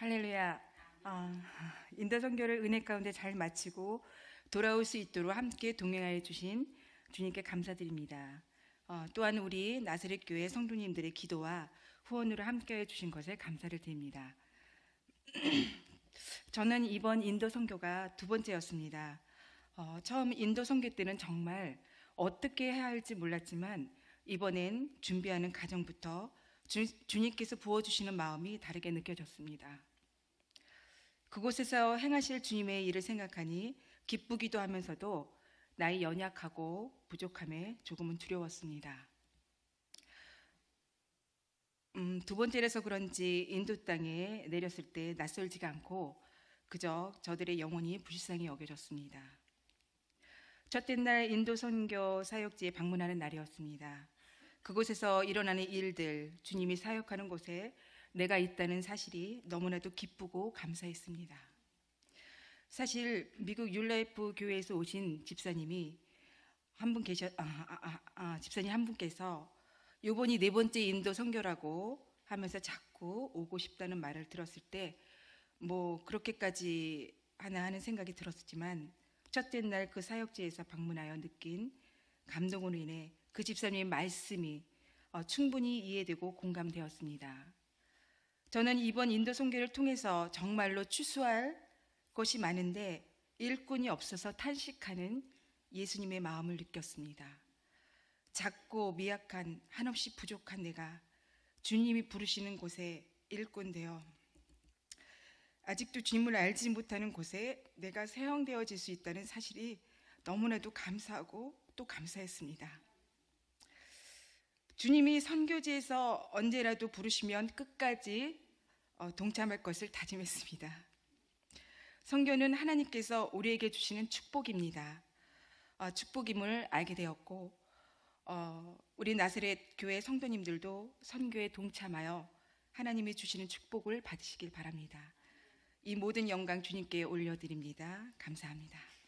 할렐루야. 아, 인도 선교를 은혜 가운데 잘 마치고 돌아올 수 있도록 함께 동행하여 주신 주님께 감사드립니다. 어, 또한 우리 나사렛 교회 성도님들의 기도와 후원으로 함께해 주신 것에 감사를 드립니다. 저는 이번 인도 선교가 두 번째였습니다. 어, 처음 인도 선교 때는 정말 어떻게 해야 할지 몰랐지만 이번엔 준비하는 과정부터 주, 주님께서 부어주시는 마음이 다르게 느껴졌습니다. 그곳에서 행하실 주님의 일을 생각하니 기쁘기도 하면서도 나의 연약하고 부족함에 조금은 두려웠습니다. 음, 두 번째라서 그런지 인도 땅에 내렸을 때 낯설지가 않고 그저 저들의 영혼이 불쌍히 여겨졌습니다. 첫째 날 인도 선교 사역지에 방문하는 날이었습니다. 그곳에서 일어나는 일들, 주님이 사역하는 곳에 내가 있다는 사실이 너무나도 기쁘고 감사했습니다. 사실 미국 율라이프 교회에서 오신 집사님이 한 분 계셔 아, 아, 아, 아, 집사님 한 분께서 요번이 네 번째 인도 선교라고 하면서 자꾸 오고 싶다는 말을 들었을 때 뭐 그렇게까지 하나 하는 생각이 들었지만 첫째 날 그 사역지에서 방문하여 느낀 감동으로 인해 그 집사님의 말씀이 어, 충분히 이해되고 공감되었습니다. 저는 이번 인도 선교를 통해서 정말로 추수할 것이 많은데 일꾼이 없어서 탄식하는 예수님의 마음을 느꼈습니다. 작고 미약한 한없이 부족한 내가 주님이 부르시는 곳에 일꾼 되어 아직도 주님을 알지 못하는 곳에 내가 사용되어질 수 있다는 사실이 너무나도 감사하고 또 감사했습니다. 주님이 선교지에서 언제라도 부르시면 끝까지 어, 동참할 것을 다짐했습니다. 선교는 하나님께서 우리에게 주시는 축복입니다. 어, 축복임을 알게 되었고 어, 우리 나사렛 교회 성도님들도 선교에 동참하여 하나님이 주시는 축복을 받으시길 바랍니다. 이 모든 영광 주님께 올려드립니다. 감사합니다.